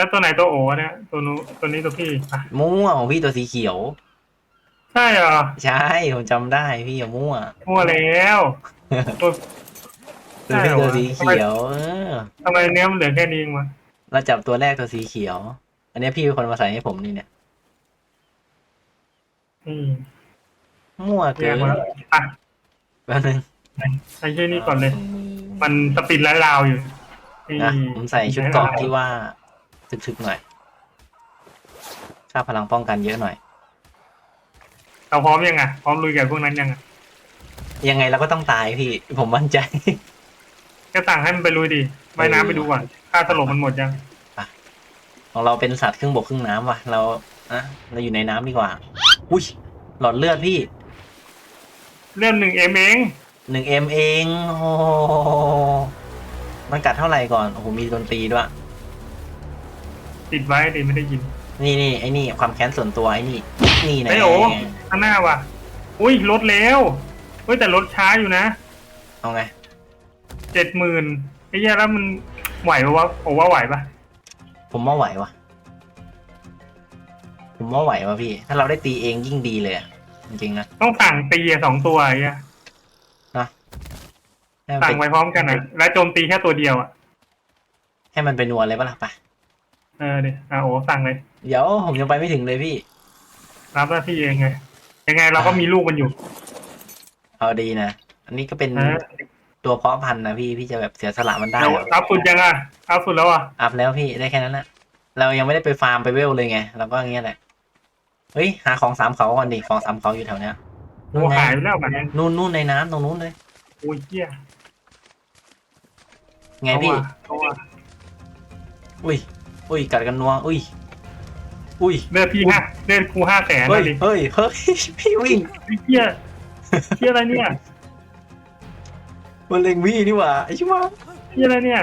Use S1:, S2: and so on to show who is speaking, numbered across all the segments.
S1: แล้วตัวไหนตัวโอวะเนี่ยตัวนู้นตัวนี้ตัวพี่อะ
S2: มั่วของพี่ตัวสีเขียว
S1: ใช่เหรอ
S2: ใช่ผมจำได้พี่อย่ามั่ว
S1: มั่วแล้วตัว
S2: ตัวพี่ตัวสีเขียวเออ
S1: ทำไมเนี้ยมันเหลือแค่นี้เองวะ
S2: เราจับตัวแรกตัวสีเขียว อันนี้พี่เป็นคนมาใส่ให้ผมนี่เนี่ย
S1: อืม
S2: มั่ว
S1: แย
S2: เกิ
S1: ก
S2: น
S1: มาอะ
S2: แป๊บนึง
S1: ใช้ชื่อนี้ก่อนเลย มันสปินแล้วลาวอยู่นี่
S2: นะผมใส่ชุดเกราะที่ว่า ถึกๆหน่อยค่าพลังป้องกันเยอะหน่อย
S1: เราพร้อมยังอะพร้อมลุยกับพวกนั้นยังอะ
S2: ยังไงเราก็ต้องตายพี่ ผมมั่นใจ
S1: ก็สั่งให้มันไปลุยดิว่ายน้ำไปดูก่อนค่าสลบมันหมดยัง
S2: ของเราเป็นสัตว์ครึ่งบกครึ่งน้ำว่ะ เราอะเราอยู่ในน้ำดีกว่า อุ้ยหลอดเลือดพี่
S1: เรื่องหนึ่งเอ็มเอง
S2: หนึ่งเอ็มเองโอ้โหมันกัดเท่าไหร่ก่อนโอ้โหมีดนตรีด้วย
S1: ติดไว้ดิไม่ได้ยิน
S2: นี่นี่ไอ้นี่ความแค้นส่วนตัวไอ้นี่นี่นะ
S1: ไอ้โอ๋ข้างหน้าว่ะ อุ้ยลดแล้วเฮ้ยแต่ลดช้าอยู่นะ
S2: เอาไง
S1: เจ็ดหมื่นไอ้เหี้ยแล้วมันไหวปะวะโอ้ว่าไหวปะ
S2: ผมว่าไหววะผมว่าไหววะพี่ ถ้าเราได้ตีเองยิ่งดีเลยอะจริงๆนะ
S1: ต้องสั่งตีอะสองตัวไอ้เหี้ย
S2: ให้มัน
S1: สั่
S2: ไป
S1: งไว้พร้อมกันนะแล้วโจมตีแค่ตัวเดียวอะ
S2: ให้มันไปนัวเลยปะล่ะไป
S1: เออดิอะโอ้สั่งเลย
S2: เดี๋ยวผมยังไปไม่ถึงเลยพี่
S1: รับหน้าที่เองไง ยังไงเราก็มีลูกมันอยู่
S2: เอาดีนะ อันนี้ก็เป็น
S1: นะ
S2: ตัวเพาะพันธุ์นะพี่ พี่จะแบบเสียสละมันได้
S1: เดี๋ยว
S2: เหรอ
S1: อัพสุดยังอะอัพสุดแล้วอะ
S2: อัพแล้วพี่ได้แค่นั้นนะเรายังไม่ได้ไปฟาร์มไปเวลเลยไง เราก็อย่างเงี้ยแหละ เฮ้ยหาของสามเขาก่อนดิ ของสามเขาอยู่แถวเนี้ย
S1: โอ้
S2: นู่นไง
S1: หายไปแล้วแบบนี้
S2: นู่นนู่นในน้ำตรงนู้นเลย
S1: โอ้ยเหี้ย
S2: ไงพี่
S1: เอาว่ะ
S2: อุ้ย อุ้ยกัดกันนัวอุ้ยอุ้ย
S1: เลือดพี่ห้าเลือดครูห้าแสน
S2: เฮ้
S1: นะ
S2: ย
S1: ดิ
S2: เฮ้ยเฮ้ยพี่วิ่ง
S1: ไอ้เหี้ยเหี้ยอะไรเนี่ย
S2: มันเล็งพี่นี่หว่าไอ้ชิวะ
S1: เหี้ยอะไรเนี่ย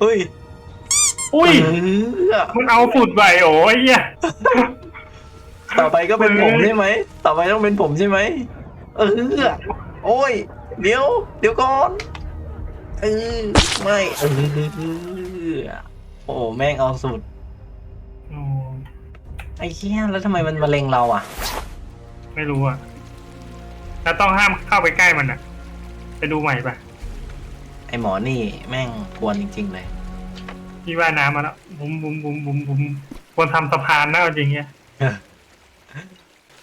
S2: เฮ้ย
S1: อุ้ย
S2: เออ
S1: มันเอาสุดไปโอ้ยเหี้ย
S2: ต่อไปก็เป็น
S1: เออ
S2: ผมใช่ไหมต่อไปต้องเป็นผมใช่ไหมเออโอ้ยเดี๋ยว เดี๋ยวก่อนเออไม่เออ โอ้โหแม่งเอาสุด
S1: โอ้
S2: ไอ้เหี้ยแล้วทำไมมันมาเล็งเราอะ
S1: ไม่รู้อะแล้วต้องห้ามเข้าไปใกล้มันอะ ไปดูใหม่ปะ
S2: ไอหมอนี่แม่งกวนจริง ๆ เลย
S1: พี่ว่ายน้ำมาแล้วบุ้มบุ้มบุ้มบุ้มบุ้มควรทำสะพานนะเอาจริงเงี้ย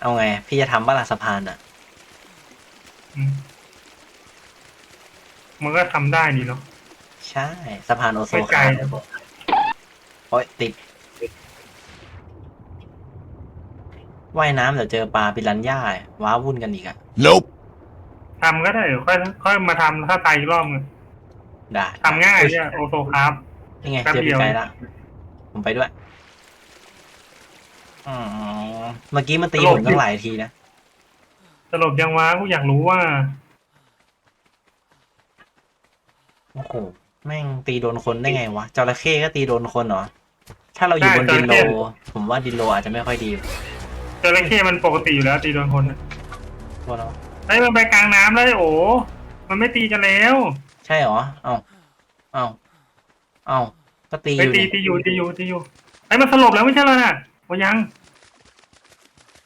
S2: เอาไง พี่จะทำบ้าลาสะพานอะ
S1: อืมมันก็ทำได้นี่เนาะ
S2: ใช่สะพานโอโซ
S1: ไม่ไกล
S2: คา
S1: นะ
S2: โอ้ยติดว่ายน้ำเดี๋ยวเจอปลาปิรันย่าว้าวุ่นกันอีกอะ
S3: Nope.
S1: ทำก็ได้เดี๋ยวค่อยค่อยมาทำถ้าตายอีกรอบนึง
S2: ได้
S1: ทำง่ายเนี่ยโอโซคาร์บ
S2: นี่ไง
S1: แป๊บ
S2: เจอ
S1: เดี
S2: พี่
S1: ยว
S2: ไกลละผมไปด้วยอ๋อเมื่อกี้มันตีผมตั้งหลายทีนะ
S1: สรุปยังวะกูอยากรู้ว่า
S2: โอ้โห แม่งตีโดนคนได้ไงวะจระเข้ก็ตีโดนคนเหรอ ถ้าเราอยู่บน
S1: ใช่
S2: ดินโล
S1: จระเข้
S2: ผมว่าดินโลอาจจะไม่ค่อยดี
S1: จระเข้มันปกติอยู่แล้ว ตีโดนคนน่ะ
S2: ตัวเรา
S1: ไอ้ยมันไปกลางน้ำเลยโอ้มันไม่ตีกันแล้ว
S2: ใช่เหรอ เอ้า เอ้า เอ้าก็ตีอ
S1: ไป
S2: ยู่
S1: ตี
S2: นี่
S1: ตีอยู่ตีอยู่ตีอยู่ไอ้ยมันสลบแล้วไม่ใช่เหรอน่ะโอ้ยัง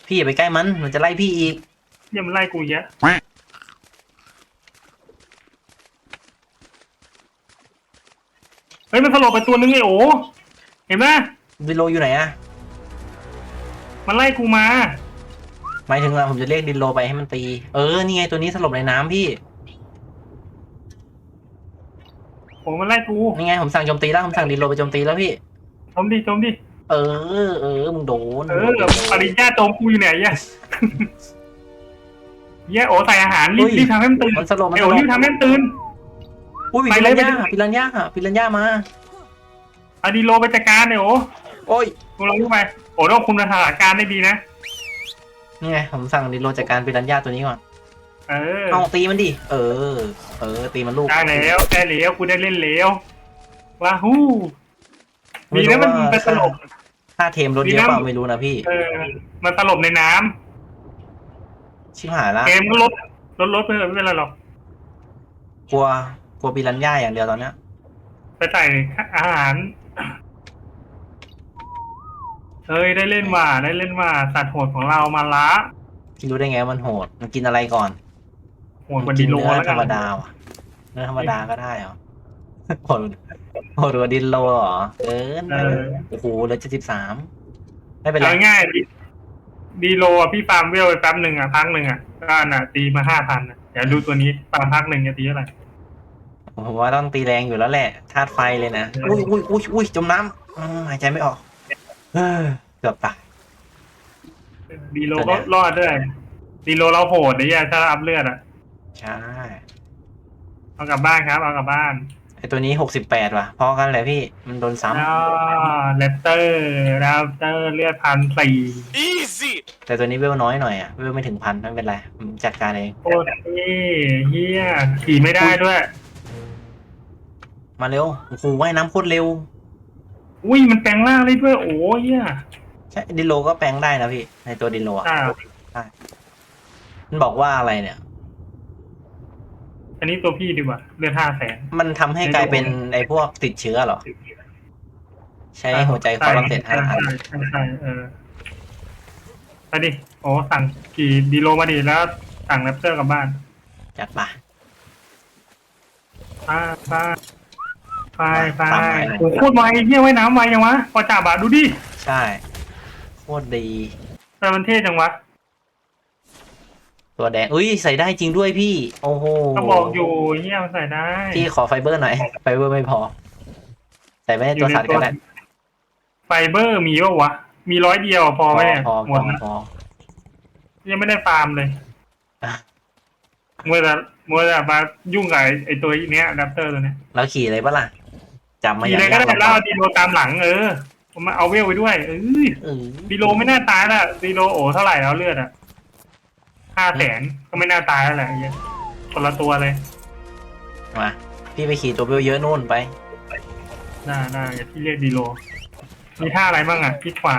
S2: พี่อย่าไปใกล้มัน มันจะไล่พี่อีก
S1: เดี๋ยังมันไล่กูเยอะ เฮ้ยมันสลบไปตัวนึงไอ้โอ้เห็นไหม
S2: ดินโลอยู่ไหนอะ
S1: มันไล่กูมา
S2: หมายถึงว่าผมจะเรียกดินโลไปให้มันตี เออ นี่ไงตัวนี้สลบในน้ำพี่
S1: โอ้มันไล่กู
S2: นี่ไงผมสั่งโจมตีแล้วผมสั่งดินโลไปโจมตีแล้วพี่
S1: ชมดิชมดิ
S2: เออ เออ มึงโดน
S1: เออปริญญาโจมกูอยู่ไหนเหี้ยเหี้ยโอ้ใส่อาหารรีบรีบทำให้มันตื่น
S2: มันสลบมัน
S1: เอ
S2: ส
S1: ว
S2: ลบ
S1: รีบทำให้มันตื่น
S2: อุ้ย
S1: ไป
S2: ปิ
S1: เล
S2: รั
S1: ย
S2: น
S1: ไป
S2: ย่า
S1: เลย
S2: ปิรันย่าปิรันย่ามา
S1: อะดีโลไปจัดการเลยโอ้
S2: โอ้ย
S1: พวกเราขึ้นไปโอ้ต้องคุมสถานการณ์ได้ดีนะ
S2: นี่ไงผมสั่งดินโลจัดการปิรันย่าตัวนี้ก่อน
S1: เออ
S2: เอาตีมันดิ เออ เออ ตีมันลูก
S1: ได้แล้วได้แล้วกูได้เล่นแล้วว้าฮู้มีนะมันเป็นตลก
S2: ค่าเทมลดเยอะเปล่าไม่รู้นะพี่
S1: เออ มันตลบในน้ำ
S2: ชิบหายละ
S1: เกมก็ลดลดลดไปเถอะไม่เป็นไรหรอก
S2: กลัว กลัวปิรันย่าอย่างเดียวตอนเนี้ย
S1: ไปใส่อาหารเฮ้ยได้เล่นว่าได้เล่นว่าสัตว์โหดของเรามาละ
S2: พี่รู้ได้ไงว่ามันโหด มันกินอะไรก่อน
S1: โหดกว่าดิโล
S2: เนื้อ
S1: แล้ว
S2: ธ
S1: กั
S2: ร
S1: น
S2: รมดาว่ะเนื้อธรรมดาก็ได้เหรอโหดโหดกว่าดินโลเหรอเกิน
S1: เออ
S2: โอ้โหเหลือเจ็ดสิบสามไม่เป็นไร
S1: เอาง่ายๆดิดีโลอะพี่ฟาร์มเวลไปแป๊บหนึ่งอะพักหนึ่งอะก็น่ะตีมาห้าพันอะเดี๋ยวดูตัวนี้ฟาร์มพักหนึ่งจะตีเท่าไหร่
S2: ผมว่าต้องตีแรงอยู่แล้วแหละธาตุไฟเลยนะอุ้ยอุ้ยอุ้ยอุ้ยจมน้ำอืมหายใจไม่ออกเฮ้ยเกือบตาย
S1: ดีโล
S2: ตัว
S1: ก็
S2: เนี้ย
S1: รอดด้วยดีโลเราโหดไอ้เหี้ยถ้าอัพเลือดอะ
S2: ใช่
S1: เอากลับบ้านครับ เอากลับบ้าน
S2: ไอตัวนี้หกสิบแปดว่ะ พอกันเลยพี่ มันโดนซ้
S1: แล้วเลปเตอร์เลปเตอร์เลือดพันสี่
S3: Easy! ำ
S2: แต่ตัวนี้เวลน้อยหน่อยอะ เวลไม่ถึงพันไม่เป็นไรผมจัดการเอง
S1: โคตรเท่เฮียขี่ไม่ได้ด้วย
S2: มาเร็วโอ้โหว่ายน้ำโคตรเร็ว
S1: อุ้ยมันแปลงร่างได้ด้วยโอ้ยเฮีย
S2: ใช่ดินโลก็แปลงได้นะพี่ ในตัวดินโลอะ
S1: อ่า
S2: มันบอกว่าอะไรเนี่ย
S1: อันนี้ตัวพี่ดีกว่าเลือดห้าแสน
S2: มันทำให้กลายเป็นไอพวกติดเชื้อเหรอ ใช้หัวใจคอลัมเสร็จห้าอัน
S1: ใช่ใช่ใช่เออไปดิโอ้สั่งกี่ดีโลมาดิแล้ว สั่งแรปเตอร์กลับบ้าน
S2: จัดไป
S1: ไปไปไปไป
S2: ตามไป
S1: โอ้โหโคตรไวเฮียไว้น้ำไวยังวะพอจ่าบะดูดิ
S2: ใช่ โคตรดี
S1: แต่มันเท่จังวะ
S2: ตัวแดงอุ้ยใส่ได้จริงด้วยพี่ โอ้โห
S1: ก็บอกอยู่เฮียมันใส่ได้
S2: พี่ขอไฟเบอร์หน่อย ไฟเบอร์ไม่พอ ใส่ไม่ในตัวสัตว์ก็ได้
S1: ไฟเบอร์มีป่าวะ มีร้อยเดียวพอไหมเนี่ย
S2: พอ
S1: ห
S2: พ
S1: ม
S2: อ
S1: ดนะ
S2: พอ
S1: ยังไม่ได้ฟาร์มเลย
S2: อะ
S1: มัวแต่มัวแต่มายุ่งกับไอ้ไอตัวเนี้ยแรปเตอร์ตัวเนี้ย
S2: แล้วขี่เลยปะล่ะ จำมา
S1: ที
S2: อย่าง
S1: เลยก็
S2: ยาก
S1: ได้
S2: ลำ
S1: แล้
S2: บาวก
S1: เอาดีโลตามหลังเออผมมาเอาเวลไปด้วยเอ้ย
S2: เออ
S1: ดีโลไม่น่าตายละดีโลโอ้เท่าไหร่แล้วเลือดอะห้าแสนก็ไม่น่าตายแล้วแหละไอ้เหี้ยคนละตัวเลย
S2: มา พี่ไปขี่ตัวเบลเยอะนู่นไป
S1: น่าน่าอย่าที่เรียกดีโล มีท่าอะไรบ้างอะที่ขวา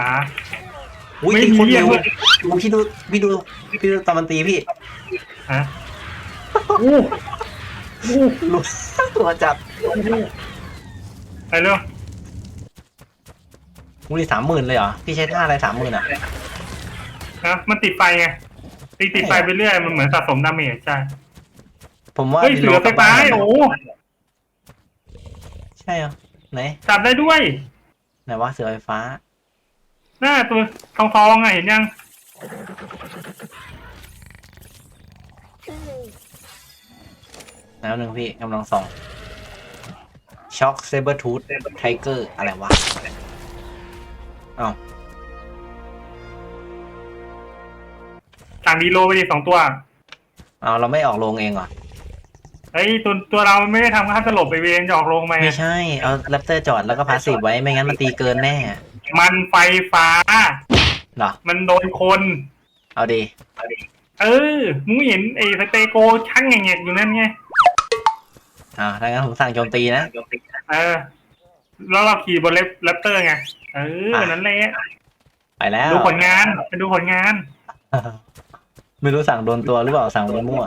S2: อุ้ย
S1: ไม่
S2: ตี
S1: มี
S2: คนเร็ว
S1: เรียก
S2: ดูพี่ดูพี่ดูพี่ดูตอนมันตีพี่
S1: ฮะอู้อู้
S2: รู้ตัวจับ
S1: ไปเร็ว
S2: อุ้ยสามหมื่นเลยเหรอ พี่ใช้ท่าอะไรสามหมื่นอะ
S1: นะมันติดไฟไงตีติดไฟไปเรื่อยมันเหมือนสะสมดาเมจใช่
S2: ผมว่า
S1: เฮ้ย
S2: ดิ
S1: เสื
S2: โล
S1: อไฟฟ้า
S2: กลับบ้น
S1: โอ้
S2: ใช่เหรอ ไหน
S1: จับได้ด้วย
S2: ไหนว่าเสือไฟฟ้า
S1: หน้าตัวทองทองๆไงเห็นยัง
S2: แล้วหนึ่งพี่กำลังส่อง ช็อคเซเบอร์ทูธไทเกอร์อะไรวะอ้าว
S1: สั่งดีโลไปดิสองตัว
S2: เอาเราไม่ออกโรงเองเหรอ
S1: เฮ้ยตัวตัวเราไม่ได้ทำค่าตลบไปเวรจะออกโรงไหม
S2: ไม่ใช่ เอาแรปเตอร์จอดแล้วก็พาสซีฟไว้ไม่งั้นมันตีเกินแน่
S1: มันไฟฟ้า
S2: เหรอ
S1: มันโดนคน
S2: เอาดี
S1: เออมึงไม่เห็นไอ้สเตโกช่างแงกๆอยู่นั่นไง
S2: อ่าถ้างั้นผมสั่งโจมตีนะ
S1: เออแล้วเราขี่บนเลฟแรปเตอร์ไง เออ
S2: อะ
S1: นั่นแหละ
S2: ไปแล้ว
S1: ดูผลงานไปดูผลงาน
S2: ไม่รู้สั่งโดนตัวหรือเปล่าสั่งมั่ว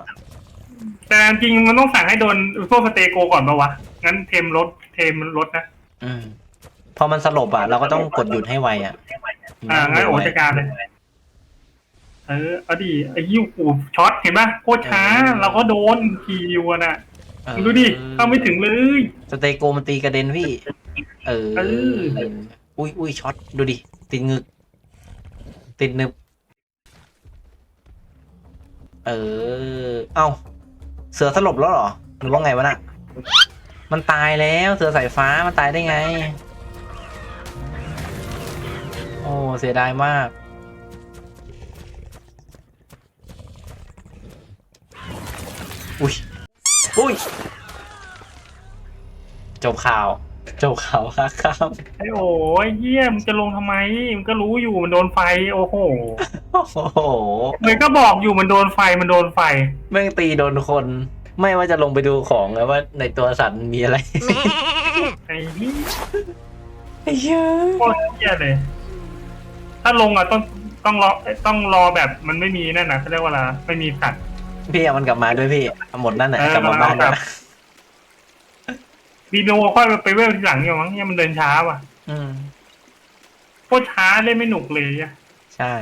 S1: แต่จริงๆมันต้องสั่งให้โดนพวกสเตโกก่อนปะวะ งั้นเทมรถเทมรถนะ
S2: ๆอืมพอมันสลบอะ เราก็ต้องกดหยุดให้ไวอะ
S1: อ่างั้นโอจัดการเลย เออเอาดิไอ้ยิ้วกูช็อตเห็นปะโคตรช้าเราก็โดนขี่อยู่อะน่ะ
S2: เออ
S1: ดูดิเข้าไม่ถึงเลย
S2: สเตโกมันตีกระเด็นพี่ เออ
S1: เออ
S2: อุ้ยอุ้ยช็อต ดูดิ ติดงึก ติดนึบ เออ เอ้า เสือสลบแล้วเหรอ หรือว่าไงวะน่ะ มันตายแล้วเสือสายฟ้ามันตายได้ไง โอ้เสียดายมากอุ้ย อุ้ยจบข่าวจบข่าวค่ะครับ
S1: ไอ้โอ้ยเยี่ยมงจะลงทำไมมันก็รู้อยู่มันโดนไฟ โอ้โห
S2: โอ้โห
S1: มันก็บอกอยู่มันโดนไฟมันโดนไฟ
S2: แม่งตีโดนคน ไม่ว่าจะลงไปดูของไงว่าในตัวสัตว์มีอะไร
S1: ไอ้นี่
S2: ไอ้เหี้ย
S1: โคตรเยี่ยเลย ถ้าลงอะต้องต้องรอต้องรอแบบมันไม่มีนั่นนะเขาเรียกว่าอะไรไม่มีสัตว์
S2: พี่เอามันกลับมาด้วยพี่เอาหมดนั่นแหละ
S1: เออก
S2: ลับมาบ้าน
S1: เอากลั
S2: นะ
S1: บดีโนค่อยไปเวลทีหลังอย่างมั้งเนี่ยมันเดินช้าว่ะ
S2: อืม
S1: โคตรช้าเล่นไม่หนุกเลยอะ
S2: ใช่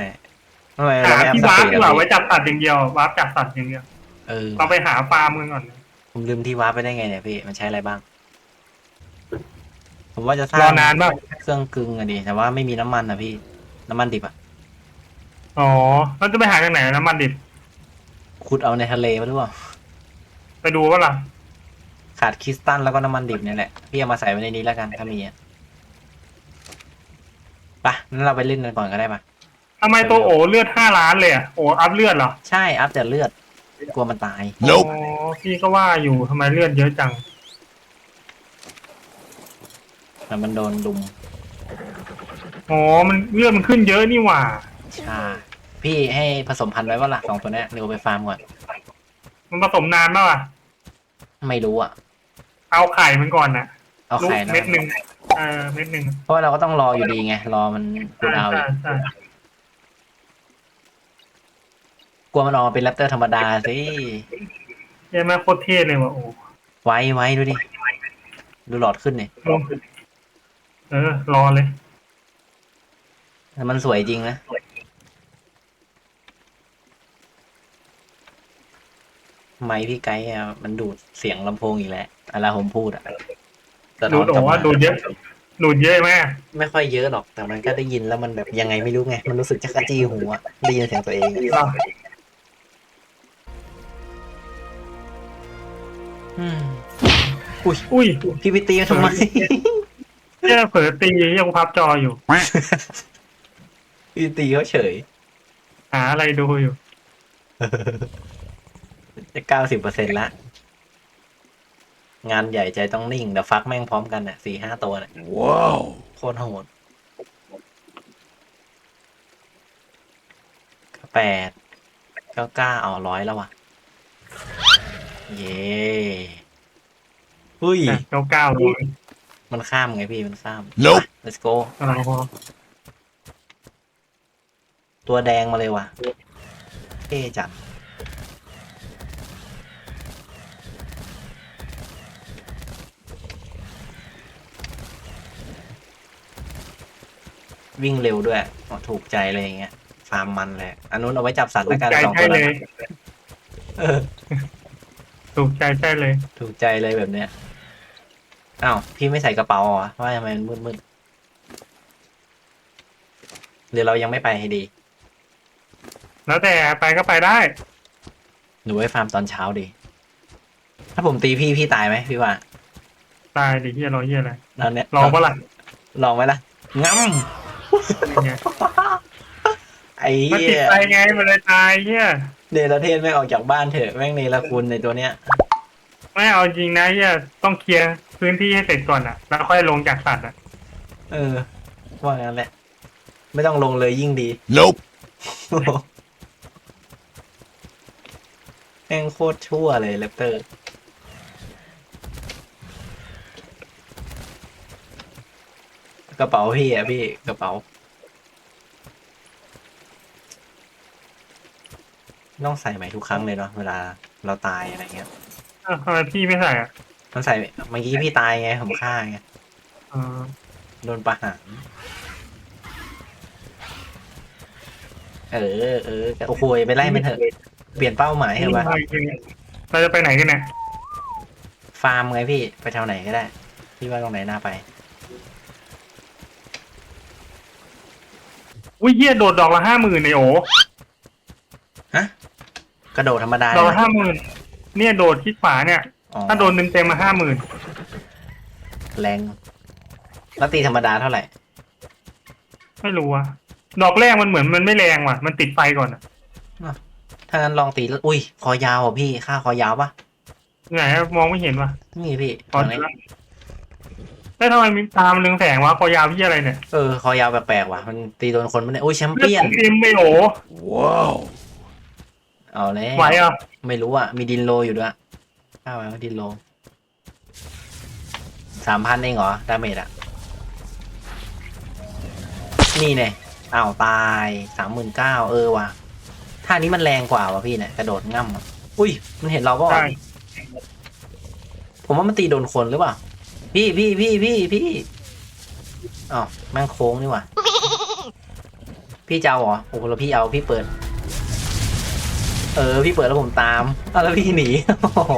S2: ทำไมเรา
S1: หา
S2: ไม่อัพ
S1: ที่
S2: ส
S1: วาร์ป
S2: ปีด
S1: ดีกว่า
S2: อะ
S1: ไว้
S2: พี่
S1: จับสัตว์อย่างเดียววาร์ปจับสัตว์อย่างเดียว
S2: เออ
S1: เราไปหาฟาร์มกันก่อน
S2: ผมลืมที่วาร์ปไปได้ไงเนี่ยพี่มันใช้อะไรบ้าง ผมว่าจะสร้าง
S1: รอนานป่ะ
S2: เครื่องกึ่งอะดิแต่ว่าไม่มีน้ำมันอะพี่ น้ำมันดิบอะ
S1: อ๋อเราจะไปหาจากไหนน้ำมันดิบ
S2: ขุดเอาในทะเลมาหรือเปล่า
S1: ไปดูว่าล่ะ
S2: ขาดคริสตัลแล้วก็น้ำมันดิบเนี่ยแหละ พี่เอามาใส่ไว้ในนี้แล้วกันถ้ามีอะไปะนั้นเราไปเล่นกันก่อนก็ได้ปะ
S1: ทำไมตัวโอเลือดห้าล้านเลยอะโออัพเลือดเหรอ
S2: ใช่ อัพแต่เลือด กลัวมันตาย
S1: อ๋อพี่ก็ว่าอยู่ทำไมเลือดเยอะจัง
S2: แต่มันโดนลุม
S1: อ๋อมันเลือดมันขึ้นเยอะนี่หว่า
S2: ใช่ พี่ให้ผสมพันธุ์ไว้ว่าล่ะสองตัวเนี้ยเร็วไปฟาร์มก่อน
S1: มันผสมนานมากอะ
S2: ไม่รู้อะ
S1: เอาไข่มันก่อนนะ
S2: เอา
S1: ลูก
S2: ไข่นะ
S1: เม็ดหนึ่งเออเม็ดหนึ่ง
S2: เพราะว่าเราก็ต้องรออยู่ดีไง รอมันคู
S1: ใช่
S2: ดาวอี
S1: ใช่
S2: ก
S1: ใช่
S2: กลัวมันออกมาเป็นแรปเตอร์ธรรมดาสิ
S1: เยังไม่โคตรเท่เลยว่ะโอ้
S2: ไว้ไว้ดูดิ ดูหลอดขึ้นเนี่ย
S1: ลงเออ รอเลย
S2: แต่มันสวยจริงนะ ไมค์พี่ไกด์อะมันดูดเสียงลำโพงอีกแล้วเวลาผมพูดอะสะท้
S1: ดู
S2: อน
S1: ด
S2: กลั
S1: โอ้
S2: บ
S1: ว่า
S2: มา
S1: ดูดเยอะดูดเยอะไหม
S2: ไม่ค่อยเยอะหรอก แต่มันก็ได้ยินแล้วมันแบบยังไงไม่รู้ไง มันรู้สึกจักรจี้หูอะได้ยินเสียงตัวเองอะ
S1: เหรอ
S2: อืมอุ้ย
S1: อุ้ย
S2: พี่ไปตีมันทำไม
S1: เนี่ยเผลอตียังพับจออยู่
S2: พี่ตีเขาเฉย
S1: หาอะไรดูอยู่
S2: จะเก้าสิบเปอร์เซ็นต์ละ งานใหญ่ใจต้องนิ่งเดี๋ยวฟักแม่งพร้อมกันอะสี่ห้าตัวเนี่ย
S3: ว้าว
S2: โคตรโหดแปดเก้าเก้าเอาร้อยแล้วว่ะเย้หุ้ย
S1: เก้าเก้าเลย
S2: มันข้ามไงพี่มันข้าม
S3: Nope
S2: ไป let's go
S1: อ๋อ
S2: ตัวแดงมาเลยว่ะเท่จัด วิ่งเร็วด้วยอ๋อถูกใจเลยอย่างเงี้ยฟาร์มมันเลยอันนู้นเอาไว้จับสัตว์
S1: ถู
S2: แล้ว
S1: ก
S2: กัน
S1: ใจ
S2: สอง
S1: ใช่
S2: ตัว
S1: เล
S2: นั้น
S1: ย
S2: เออ
S1: ถูกใจใช่เลย
S2: ถูกใจเลยแบบเนี้ยอ้าวพี่ไม่ใส่กระเป๋าเหรอว่าทำไมมันมืดๆหรือเรายังไม่ไปให้ดี
S1: แล้วแต่ไปก็ไปได้
S2: หนูไว้ฟาร์มตอนเช้าดี ถ้าผมตีพี่พี่ตายไหมพี่ว่า
S1: ตายดิเฮียรอเฮียอะไร
S2: ตอนเนี้ย
S1: ลองปะล่ะ
S2: ลองไหมล่ะงั้ม
S1: นี่ไง
S2: ไอ้
S1: มัน
S2: เหี้
S1: ติด
S2: ย
S1: ใจไงมันเลยตายเฮีย
S2: เนรเทศไม่งออกจากบ้านเถอะแม่งเนรคุณในตัวเนี้ย
S1: ไม่เอาจริงนะเฮียต้องเคลียร์พื้นที่ให้เสร็จก่อนอะ แล้วค่อยลงจากสัตว์อะ
S2: เออ ว่างั้นแหละ ไม่ต้องลงเลยยิ่งดี
S3: Nope.
S2: แม่งโคตรชั่วเลยแรปเตอร์ กระเป๋าพี่อะพี่กระเป๋า ต้องใส่ใหม่ทุกครั้งเลยเนาะเวลาเราตายอะไรเงี้ย
S1: อ้าวทำไมพี่ไม่ใส่อะ
S2: มันใส่เมื่อกี้พี่ตายไงผมฆ่าไง
S1: อ๋อ
S2: โดนประหารเออเออโอ้โหไปไล่มันเถอะเปลี่ยนเป้าหมายเถอะวะ
S1: เราจะไปไหนกันเนี่ย
S2: ฟาร์มไงพี่ไปแถวไหนก็ได้ พี่ว่าตรงไหนน่าไป
S1: อุ้ยเฮียโดดดอกละห้าหมื่นในโอ
S2: ฮะกระโดดธรรมดา
S1: ดอกละ
S2: เลย
S1: ห้าหมื่นเนี่ยโดดที่ขวาเนี่ย
S2: อ๋อ
S1: ถ้าโดนเต็มเต็มๆมาห้าหมื่น
S2: แรงแล้วตีธรรมดาเท่าไหร่
S1: ไม่รู้อะดอกแรกมันเหมือนมันไม่แรงว่ะ มันติดไฟก่อนอะ
S2: ถ้างั้นลองตีแล้วอุ้ยคอยาวอะพี่ค่าคอยาวปะ
S1: ไหนอะมองไม่เห็นว่ะ
S2: นี่พี่
S1: ตอน
S2: ตรง
S1: นี้
S2: นี้
S1: แล้วทำไมมีตามเรืองแสงวะคอยาวพี่อะไรเนี่ย
S2: เออคอยาวแปลกๆว่ะมันตีโดนคนมันเนี่ยอุ้ยแชม
S1: เลือด
S2: เปี้ย
S1: ข
S2: น
S1: องเอ็มไม่โอ
S3: Wow.
S2: เอาเลย
S1: ไหวอะ
S2: ไม่รู้อะ มีดินโลอยู่ด้วยข้าวไว้ว่าดินโลสามพันเองเหรอ ดาเมจอะ นี่เนี่ยอ้าวตายสามหมื่นเก้าเออว่ะท่านี้มันแรงกว่าว่ะพี่เนี่ยกระโดดง่ำอะอุ้ย มันเห็นเราเปล่า
S1: ใช่
S2: วะผมว่ามันตีโดนคนหรือเปล่า พี่พี่พี่พี่พี่อ๋อแม่งโค้งนี่หว่าพี่จะเอาเหรอโอ้โหแล้วพี่เอาพี่เปิด เออพี่เปิดแล้วผมตามอ้าวแล้วพี่หนีโอ้โห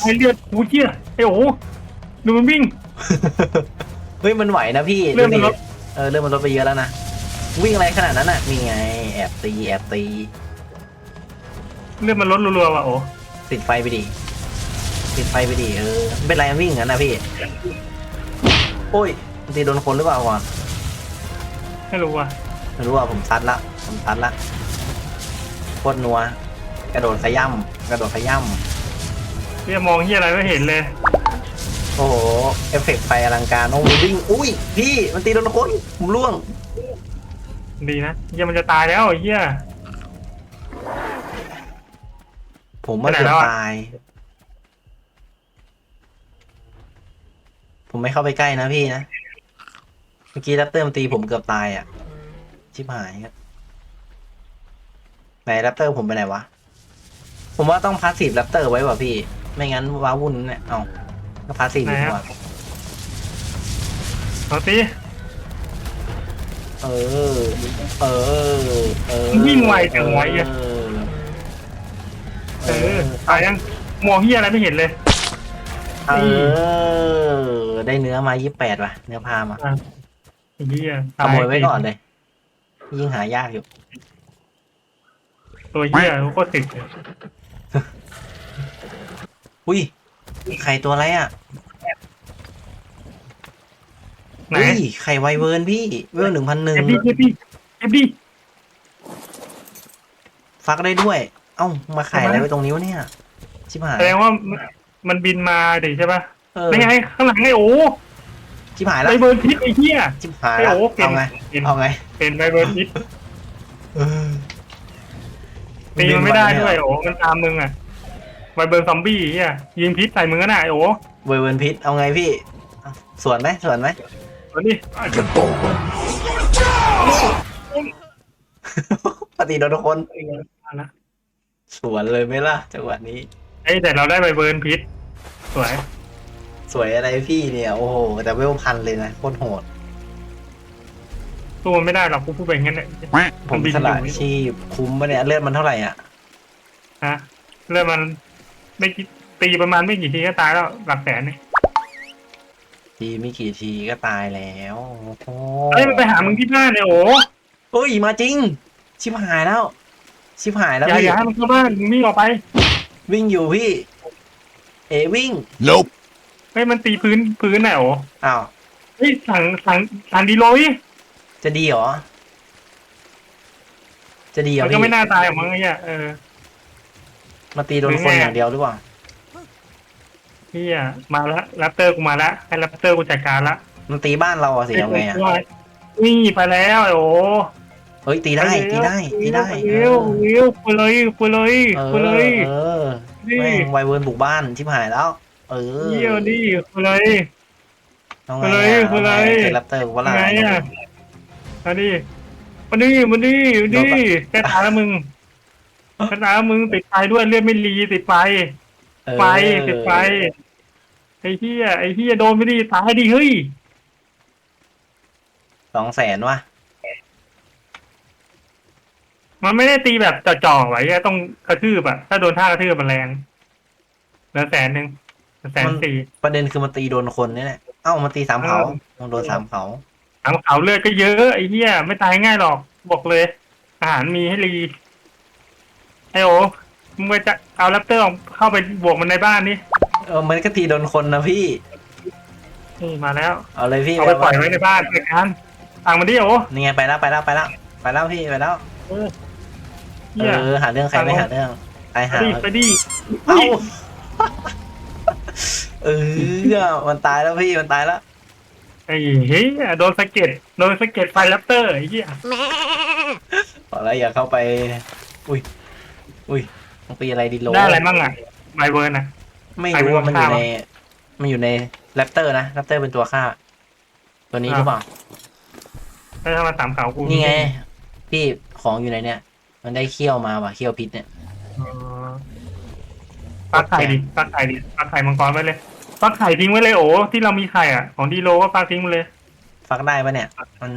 S1: ไอ้เลือดกูเชี่ยไอ้โอ้ดูมันวิ่ง
S2: เฮ้ยมันไหวนะพี่
S1: เลื่อนมันลด
S2: เออเริ่มมันลดไปเยอะแล้วนะวิ่งอะไรขนาดนั้นอะมีไงแอบตีแอบตี
S1: เลือดมันลดรัวๆว่ะโอ้
S2: ติดไฟไปดิติดไฟไปดิเออไม่เป็นไรมันวิ่งอย่างนั้นนะพี่โอ้ยมันตีโดนคนหรือเปล่าก่อน
S1: ไม่รู้ว่ะ
S2: ไม่รู้ว่าผมซัดละผมซัดละโคตรนัว กระโดดขย่ำกระโดดขย่
S1: เฮียมองเฮียอะไรไม่เห็นเลยำ
S2: โอ้โห เอฟเฟกต์ไฟอลังการโอ้โหวิ่งอุ้ย พี่ มันตีโดนคนผมล่วง
S1: ดีนะเฮียมันจะตายแล้วไอ้เฮีย
S2: ผมว่า
S1: ไปไหน
S2: เกือ
S1: แล้
S2: บ
S1: วอะ
S2: ตาย ผมไม่เข้าไปใกล้นะพี่นะ เมื่อกี้แรปเตอร์มันตีผมเกือบตายอะ ชิบหายครับ ไหนแรปเตอร์ผมไปไหนวะ ผมว่าต้องพาสซีฟแรปเตอร์ไว้ว่ะพี่ ไม่งั้นว้าวุ่นเนี่ยเอาก็พาสซีฟดีกว่า
S1: เอาสิ
S2: เออ เออ เออ
S1: วิ่งไวจังไวอะ
S2: เออ
S1: เออตายยังมองเฮียอะไรไม่เห็นเลย
S2: เออ ได้เนื้อมายี่แปดว่ะ เนื้อพามา
S1: ไอ้เฮีย
S2: ขโมยไว้ก่อนเลย ยิ่งหายากอยู่
S1: ตัวเฮียโคตรติดเลย
S2: อุ้ยไข่ตัวอะไรอะ
S1: ไหน
S2: อุ้ยไข่ไวเวิร์นพี่เวลหนึ่งพันหนึ่ง
S1: เก็บดิเก็บดิเก็บดิ
S2: ฟักได้ด้วย เอ้ามาไข่อะไรไว้ตรงนี้วะเนี่ยชิบหาย
S1: แสดงว่ามันบินมาดิใช่ปะ
S2: เออ
S1: ไม่ไงข้างหลังไอ้โอ้
S2: ชิบหายแล้ว
S1: ไบเบิร์นพิษไอ้เหี้ย
S2: ชิบหาย
S1: ไอ้
S2: แล้ว
S1: โอ้เป็น
S2: เอาไง
S1: เป็น
S2: เอาไง
S1: เป็นไบเบิร์นพิษ
S2: เออ
S1: ตีมันไม่ได้ด้วยโอ้มันตามมึงอะ ไบเบิร์นซอมบี้เหี้ยยิงพิษใส่มึงก็ได้โอ้
S2: เวเวิร์นพิษเอาไงพี่เอาสวนไหมสวนไหม
S1: เอาดิ
S2: ปฏิโดนทุกคน
S1: เอาละ
S2: สวนเลยไหมล่ะจังหวะนี้
S1: เอ้ยแต่เราได้ไบเบิร์นพิษสวย
S2: สวยอะไรพี่เนี่ยโอ้โหแต่เวลพันเลยนะโคตรโหด
S1: สู้มันไม่ได้หรอกกูพูดไปงั้นแหละ
S2: ผม
S1: บิน
S2: สละ
S1: อยู่
S2: ชีพคุ้มปะเนี่ยเลือดมันเท่าไหร่อะ
S1: ฮะเริ่มมัน ไม่กี่ตีประมาณไม่กี่ทีก็ตายแล้วหลักแสนนี่
S2: ทีไม่กี่ทีก็ตายแล้วโอ้โห
S1: เอ้ยมันไปหามึงที่บ้านเนี่ยโอ้
S2: เฮ้ยมาจริง ชิบหายแล้ว ชิบหายแล้ว
S1: อย่า
S2: พี่
S1: อย่าให้มันเข้าบ้านมึงวิ่งออกไป
S2: วิ่งอยู่พี่ เอวิ่ง
S3: Nope.
S1: เฮ้ยมันตีพื้นพื้นน่ะโอ้
S2: อ้าว
S1: เฮ้ยสั่งสั่งสั่งดีโรย
S2: จะดีเหรอ จะดีเหรอ
S1: มันก็
S2: พี่
S1: ไม่น่าตายหรอกมั้งไอ้เนี่ยเออ
S2: มาตีโดนคน
S1: หรือไง
S2: อย่างเดียวหรือเปล่า
S1: พี่อะมาละแรปเตอร์กูมาละให้แรปเตอร์กูจัดการละ
S2: มันตีบ้านเราอะสิเอาไงอะ
S1: นี่ไปแล้วไอ้โอ้
S2: เฮ้ยตีได้ตีได้ตีได้
S1: เร็วเร็วไปเลยไปเลย
S2: เออ
S1: ไปเลย
S2: เออ
S1: นี่
S2: แม่งไวเวิร์นบุกบ้านชิบหายแล้ว เออ
S1: เยี่ยวดิไปเลย
S2: เอา
S1: ไป
S2: ไง
S1: เลย
S2: อะ
S1: ไปเลย
S2: เจอแรปเตอร์กูว่าลา
S1: ไงอะมาดิมาดิมาดิมาดิแกตายแล้วมึงแกตายแล้วมึงติดไฟด้วยเลือดไม่รีติดไฟ
S2: เออ
S1: ไฟติดไฟไอ้เหี้ยไอ้เหี้ยโดนไม่ดีตายดิเฮ้ย
S2: สองแสนว่ะ
S1: มันไม่ได้ตีแบบจ่อๆไว้อะต้องกระทืบอะถ้าโดนท่ากระทืบมันแรงเหลือแสนหนึ่งเหลือแสนสี่
S2: ประเด็นคือมันตีโดนคนนี่แหละเอ้ามันตีสามเขา
S1: เออ
S2: มันโดนสามเขา
S1: ถามเขาเลือดก็เยอะไอ้เหี้ยไม่ตายง่ายหรอกบอกเลยอาหารมีให้รี ไอโอมึงไปจะเอาแรปเตอร์ออกเข้าไปบวกมันในบ้านนี่
S2: เออมันก็ตีโดนคนนะพี่
S1: นี่มาแล้ว
S2: เอาเลยพี่
S1: เอาไปปล่อยไว้ในบ้านในการต่างมันดิโอ
S2: นี่ไงไปแล้วไปแล้วไปแล้วไปแล้วพี่ไปแล้ว เอ
S1: เหี้ย
S2: อหาเรื่องใครไม่หาเรื่องไป
S1: ไป
S2: หา
S1: ดิไปดิ
S2: เอ้าเออ มันตายแล้วพี่ มันตายแล้ว
S1: ไอ้เหี้ยโดนสะเก็ดโดนสะเก็ดไฟแรปเตอร์ไอ้เหี้ย
S2: ขอแล้วอย่าเข้าไป อุ้ย อุ้ยต้องตีอะไรดีโล
S1: ได้อะไรบ้างอะไมเวิร์นอะ
S2: ไม่รู้ว่า
S1: ใคร
S2: มัน
S1: เป็น
S2: อ
S1: คน
S2: ยู่
S1: ฆ่า
S2: ใน มันอยู่ในแรปเตอร์นะแรปเตอร์เป็นตัวฆ่า ตัวนี้
S1: อ่า
S2: หรือเปล่า
S1: แล้วถ้ามาสามเขากู
S2: นี่ไง พี่ของอยู่ในเนี่ย มันได้เขี้ยวมาว่ะเขี้ยวพิษเนี่ย
S1: อ๋อฟักไข่ดิฟักไข่ดิฟักไข่มังกรไว้เลยฟักไข่ทิ้งไว้เลยโอ้ที่เรามีไข่อะของดีโลก็ฟักทิ้งไปเลย
S2: ฟักได้ปะเนี่ย มัน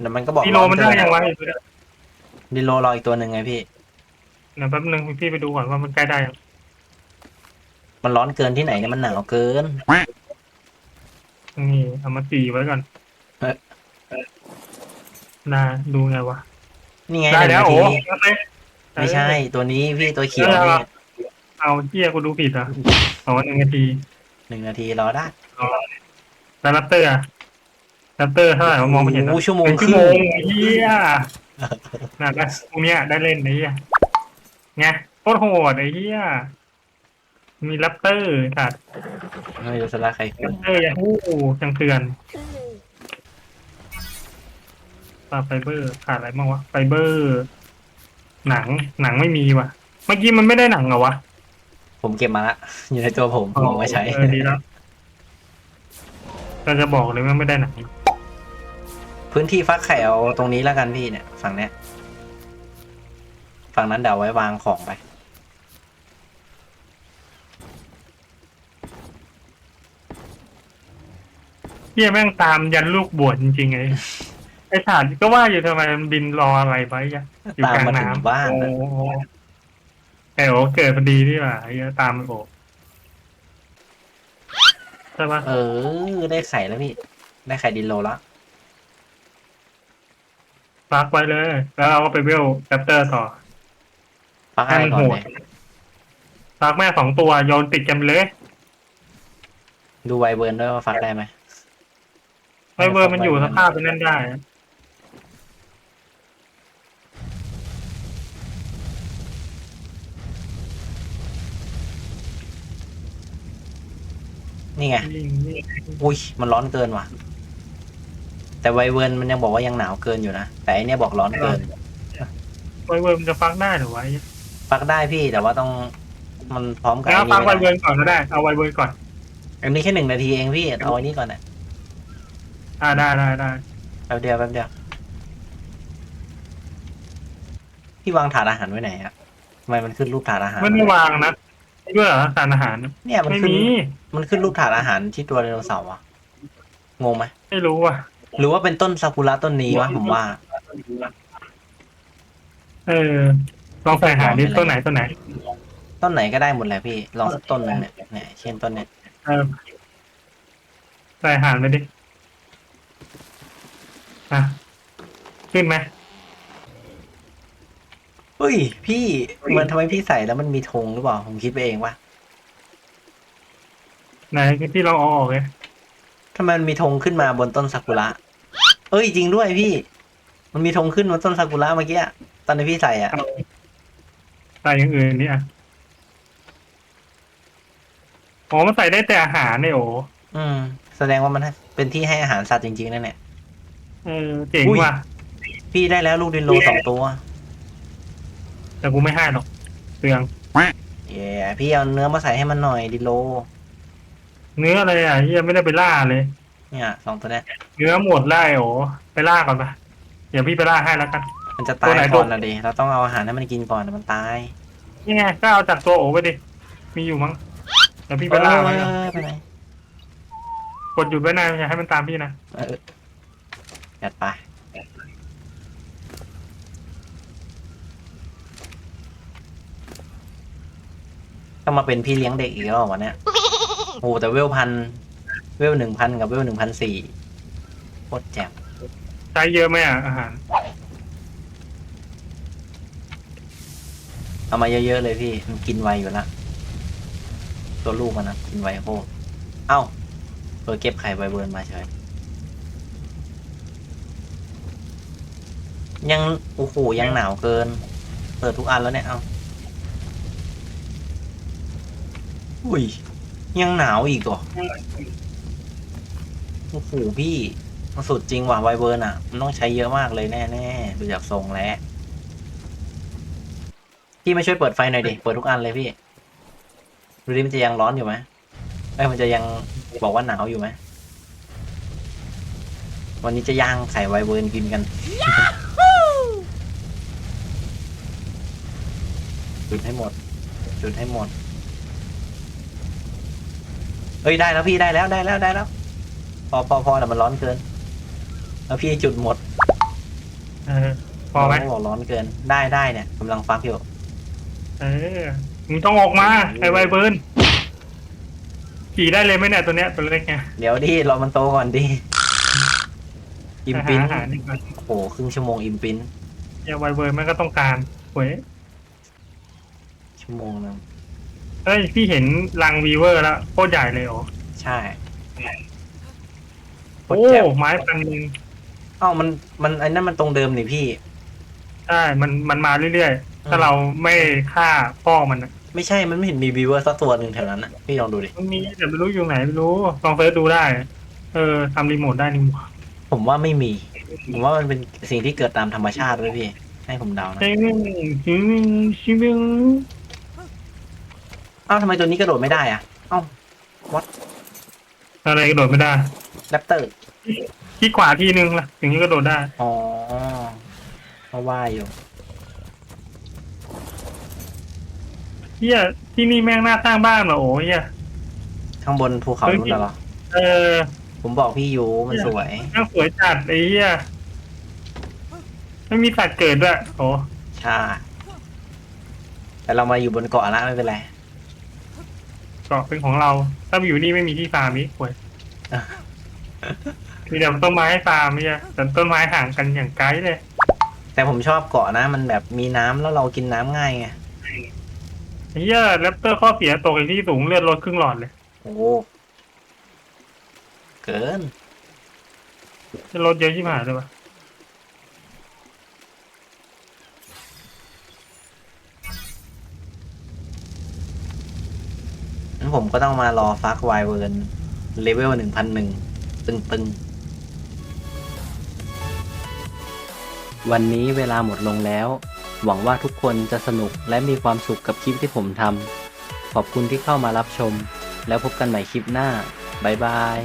S2: เดี๋ยวมันก็บอก
S1: ดีโลมันได้
S2: ว่า
S1: ยัง
S2: เจอ
S1: วะ
S2: ดิโลรออีกตัวหนึ่งไงพี่
S1: เดี๋ยวแป๊บนึงพี่ไปดูก่อนว่ามันใกล้ได้ยัง
S2: มันร้อนเกินที่ไหนเนี่ยมันหนาวเกิน
S1: นี่เอามาตีไว้ก่อน
S2: เอ๊ะ
S1: นะดูไงวะ
S2: นี่ไง
S1: ได้
S2: หนึ่ง
S1: แล้ว
S2: นา
S1: โอ้
S2: ทีไม่ใช่ ตัวนี้พี่ตัวเขียวนี่
S1: เอาเที่ยกูดูผิดอะเอาหนึ่งนาที
S2: หนึ่งนาทีรอได้
S1: แล้วลัปเตอร์อะลัปเตอร์เท่าไหร่วะมองไม่เห็นอะ
S2: โอ้ชั่วโมง
S1: เป็น
S2: ค
S1: ชั่
S2: รึ่
S1: ว
S2: ง
S1: โมงไอ้เฮียน่ะได้ตรงเนี้ยได้เล่นไอ้เฮีย ไงโคตรโหดไอ้เฮียมีลัปเตอร์ตัด
S2: ไม่รู้สละใครขึ้
S1: ลั
S2: น
S1: ปเตอร์ยาฮู้จังเตือนปลาไฟเบอร์ขาดอะไรบ้างวะไฟเบอร์ หนังหนังไม่มีว่ะ เมื่อกี้มันไม่ได้หนังเหรอวะ
S2: ผมเก็บมาละอยู่ในตัวผมผมเอามาใช้
S1: เออดีแล้วเราจะบอกเลยว่าไม่ได้หนัง
S2: พื้นที่ฟักไข่เอาตรงนี้แล้วกันพี่เนี่ย ฝั่งเนี้ย ฝั่งนั้นเดี๋ยวไว้วางของไป
S1: เฮียแม่งตามยันลูกบวชจริงๆไงไอ้ถานก็ว่าอยู่ทำไมมันบินรออะไรไว้อะอยู่
S2: ตาม
S1: กลาง
S2: มาถึง
S1: น้ำ
S2: บ้าน
S1: โอ้
S2: นะ
S1: โหไอ้โอเกิดพอดีนี่หว่าไอ้เหี้ยตามมันโอใช่ปะ
S2: เออ ได้ไข่แล้วพี่ ได้ไข่ดินโลแล้ว
S1: ฟักไว้เลย แล้วเราก็ไปเวลแรปเตอร์ต่อ
S2: ฟัก
S1: ให้
S2: ให้
S1: มัน
S2: ก่อ
S1: โห
S2: น
S1: ด
S2: เลย
S1: ฟักแม่สองตัวโยนติดกันไปเลย
S2: ดูไวเบิร์นด้วยว่าฟักได้ไหม
S1: ไวเบอร์มันอยู่สภาพเป็นนั่นได้
S2: นี่ไง อุ้ย มันร้อนเกินว่ะ แต่ไวเบิร์นมันยังบอกว่ายังหนาวเกินอยู่นะ แต่อันเนี้ยบอกร้อนเกิน
S1: ไวเบอร์มันจะฟักได้เหรือวะ
S2: ฟักได้พี่แต่ว่าต้องมันพร้อมกับ
S1: แล้ว
S2: ไอ้
S1: ฟัก
S2: นี่
S1: ไว
S2: ไม่
S1: เบอ
S2: ได้
S1: ร์ก่อนก็ได้ เอาไวเบอร์ก่อน
S2: อันนี้แค่หนึ่งนาทีเองพี่เอาอันนี้ก่อนนะ
S1: อ่าได้ได้ได้
S2: แป๊บเดียวแป๊บเดียวพี่วางถาดอาหารไว้ไหนอะทำไมมันขึ้นรูปถาดอาหาร
S1: ไม่ได้วางนะด้วยเหรอสารอาหาร
S2: เนี่ยมัน
S1: ไม่
S2: ขึ้น
S1: มี
S2: มันขึ้นรูปถาดอาหารที่ตัวไดโนเสาร์อะงงไหม
S1: ไม่รู้ว่ะ
S2: หรือว่าเป็นต้นซากุระต้นนี้วะผมว่า
S1: เออ ลองใส่อาหารดิต้นไหนต้นไหน
S2: ต้นไหนก็ได้หมดแหละพี่ ลองสักต้นหนึงเนี่ยเนี่ยเช่นต้นเนี่ย
S1: เออใส่อาหารไปดิอะขึ้นไหม
S2: เฮ้ย พี่มันทำไมพี่ใส่แล้วมันมีธงหรือเปล่า ผมคิดไปเองว่า
S1: ไหนที่เราเอาออกเลย
S2: ทำไมมันมีธงขึ้นมาบนต้นซากุระเอ้ยจริงด้วยพี่ มันมีธงขึ้นบนต้นซากุระเมื่อกี้อะตอนที่พี่ใส่อะ
S1: ใส่อย่างอื่นนี่อะอ๋อมันใส่ได้แต่อาหารเนี่ยโอ้
S2: อืม แสดงว่ามันเป็นที่ให้อาหารสัตว์จริงๆนั่นแหละ
S1: เออเจ๋ง
S2: อุ้ย
S1: ว่ะ
S2: พี่ได้แล้วลูกดินโลสองตัว
S1: แต่กูไม่ให้หรอกเปลือง
S2: เย้พี่เอาเนื้อมาใส่ให้มันหน่อยดินโล
S1: เนื้ออะไรอะเฮียไม่ได้ไปล่าเลย
S2: เนี่ยสองตัวเนี้ย
S1: เนื้อหมดไล่โอ้ไปล่าก่อนปะเดี๋ยวพี่ไปล่าให้แล้วกัน
S2: มันจะ
S1: ตั
S2: ตา
S1: วยไหน
S2: ก่อน
S1: ตัว
S2: นะดิเราต้องเอาอาหารให้มันกินก่อนนะมันตาย
S1: นี่ไงก็เอาจากตัวโอไปดิ มีอยู่มั้งเดี๋ยวพี่ไปล่าไว้ก่อน
S2: เออไปไหน
S1: กดหยุดไว้นานอย่าให้มันตามพี่นะ
S2: เออจัดไปต้องมาเป็นพี่เลี้ยงเด็กอีกแล้วเหรอวันเนี้ยโอ้แต่เวลพันเวลหนึ่งพันกับเวลหนึ่งพันสี่โคตรแจ่ม
S1: ใช้เยอะไหมอะอาหาร
S2: เอามาเยอะๆเลยพี่ มันกินไวอยู่ละตัวลูกมันนะกินไวโคตรเอ้าเออเก็บไข่ไวเบิร์นมาเฉยยังโอ้โหยังหนาวเกิน เปิดทุกอันแล้วเนี่ยเอาอุ้ย ยังหนาวอีกเหรอโอ้โหพี่มันสุดจริงว่ะไวเบิร์นอะ มันต้องใช้เยอะมากเลยแน่ๆดูจากทรงแล้ว พี่มาช่วยเปิดไฟหน่อยดิ เปิดทุกอันเลยพี่ดูดิมันจะยังร้อนอยู่ไหมเอ้ยมันจะยังบอกว่าหนาวอยู่ไหม วันนี้จะย่างไข่ไวเบิร์นกินกัน จุดให้หมด จุดให้หมดเอ้ยได้แล้วพี่ได้แล้วได้แล้วได้แล้ว พอพอพอแต่มันร้อนเกิน แล้วพี่จุดหมด
S1: เออพอไหม
S2: น้งบอกร้อนเกิน ได้ได้เนี่ยกำลังฟักอยู่
S1: เออมึงต้องออกมาไอ้ไวเบิร์นขี่ได้เลยไหมเนี่ยตัวเนี้ยตัวเล็กไง
S2: เดี๋ยวดิรอมันโตก่อนดิอิมปิน
S1: อาหารนี่ก่อน
S2: โอ้โหครึ่งชั่วโมงอิมปิน
S1: เนี่ยไวเบิร์นมันก็ต้องการเว้ย
S2: ชั่วโมงนึง
S1: เฮ้ยพี่เห็นรังวีเวอร์แล้วโคตรใหญ่เลยโอ้
S2: ใช่โค
S1: โอ้
S2: ตรแจ๋ว
S1: ไม้พันหนึ่ง
S2: เอ้ามันมันไอ้นั่นมันตรงเดิมนี่พี่
S1: ใช่มันมันมาเรื่อยๆ ถ้าเราไม่ฆ่าพ่อมันอะ
S2: ไม่ใช่มันไม่เห็นมีบีเวอร์สักตัวหนึ่งแถวนั้นนะพี่ลองดูดิ
S1: มันมีแต่ไม่รู้อยู่ไหนไม่รู้ลองเฟิร์ชดูได้ เออทำรีโมทได้นี่หว่า
S2: ผมว่าไม่มี ผมว่ามันเป็นสิ่งที่เกิดตามธรรมชาติด้วยพี่ ให้ผมเดานะ
S1: ชิมิงชิมิงชิมิง
S2: เอ้าทำไมตัวนี้กระโดดไม่ได้อะเอ้า
S1: อะไรกระโดดไม่ได้
S2: แรปเตอร์
S1: ที่ขวาทีนึงล่ะ ถึงจะกระโดดได้
S2: อ๋อเพราะว่าอยู่
S1: เฮียที่นี่แม่งน่าสร้างบ้านเหรอโอ้ยเฮีย
S2: ข้างบนภูเขา
S1: เฮ้ย
S2: นู่นน่ะเหรอ
S1: เออ
S2: ผมบอกพี่อยู่มันสวย
S1: แม่งสวยจัดไอ้เฮียไม่มีสัตว์เกิดด้วยโอ้
S2: ใช่แต่เรามาอยู่บนเกาะแล้วไม่เป็นไร
S1: เกาะเป็นของเรา ถ้ามาอยู่นี่ไม่มีที่ฟาร์มนี่ป่วย
S2: อะ
S1: มีแต่ต้นไม้ให้ฟาร์มไม่ใช่แต่ต้นไม้ห่างกันอย่างไกลเลย
S2: แต่ผมชอบเกาะนะ มันแบบมีน้ำแล้วเรากินน้ำง่ายไง
S1: ไอ้เฮียแรปเตอร์ข้อเสียตกอีกที่สูงเลือดลดครึ่งหลอดเลย
S2: โอ้เกิน
S1: จะลดเยอะที่หายเลยปะ
S2: งั้นผมก็ต้องมารอฟักไวเวิร์นเลเวลหนึ่งพันหนึ่งตึงๆวันนี้เวลาหมดลงแล้ว หวังว่าทุกคนจะสนุกและมีความสุขกับคลิปที่ผมทำขอบคุณที่เข้ามารับชม แล้วพบกันใหม่คลิปหน้า บ๊ายบาย